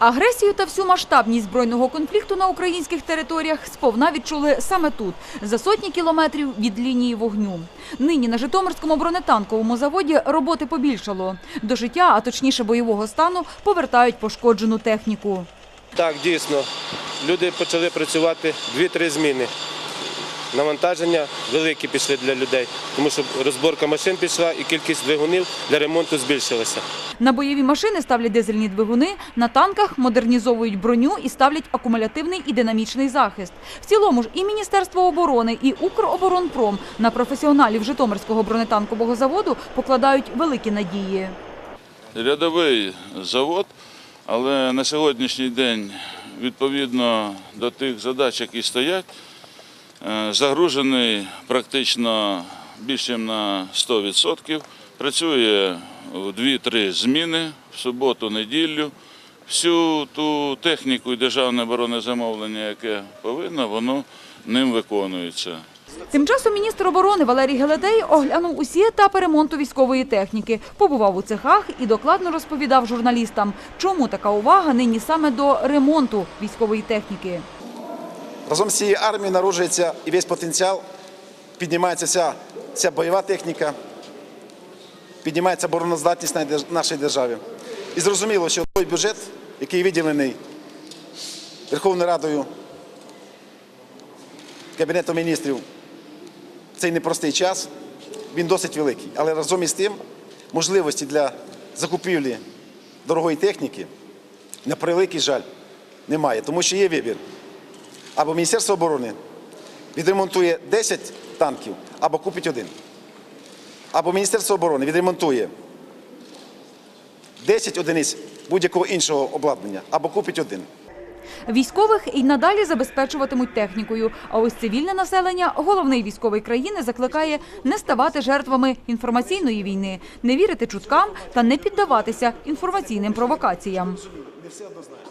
Агресію та всю масштабність збройного конфлікту на українських територіях сповна відчули саме тут, за сотні кілометрів від лінії вогню. Нині на Житомирському бронетанковому заводі роботи побільшало. До життя, а точніше бойового стану, повертають пошкоджену техніку. Так, дійсно. Люди почали працювати 2-3 зміни. Навантаження великі пішли для людей, тому що розборка машин пішла і кількість двигунів для ремонту збільшилася. На бойові машини ставлять дизельні двигуни, на танках модернізовують броню і ставлять акумулятивний і динамічний захист. В цілому ж і Міністерство оборони, і Укроборонпром на професіоналів Житомирського бронетанкового заводу покладають великі надії. рядовий завод, але на сьогоднішній день, відповідно до тих задач, які стоять, е, загружений практично більше на 100%. Працює в 2-3 зміни в суботу, неділю. Всю ту техніку і державне оборонне замовлення, яке повинно, воно ним виконується. Тим часом міністр оборони Валерій Гелетей оглянув усі етапи ремонту військової техніки, побував у цехах і докладно розповідав журналістам, чому така увага нині саме до ремонту військової техніки. Разом з цією армією народжується і весь потенціал, піднімається вся, вся бойова техніка, піднімається обороноздатність нашій державі. І зрозуміло, що той бюджет, який виділений Верховною Радою, Кабінетом міністрів цей непростий час, він досить великий. Але разом із тим можливості для закупівлі дорогої техніки, на превеликий жаль, немає, тому що є вибір або Міністерство оборони відремонтує 10 танків, або купить один. Або Міністерство оборони відремонтує 10 одиниць будь-якого іншого обладнання, або купить один. Військових і надалі забезпечуватимуть технікою. А ось цивільне населення, головний військовий країни, закликає не ставати жертвами інформаційної війни, не вірити чуткам та не піддаватися інформаційним провокаціям. Не все однозначно.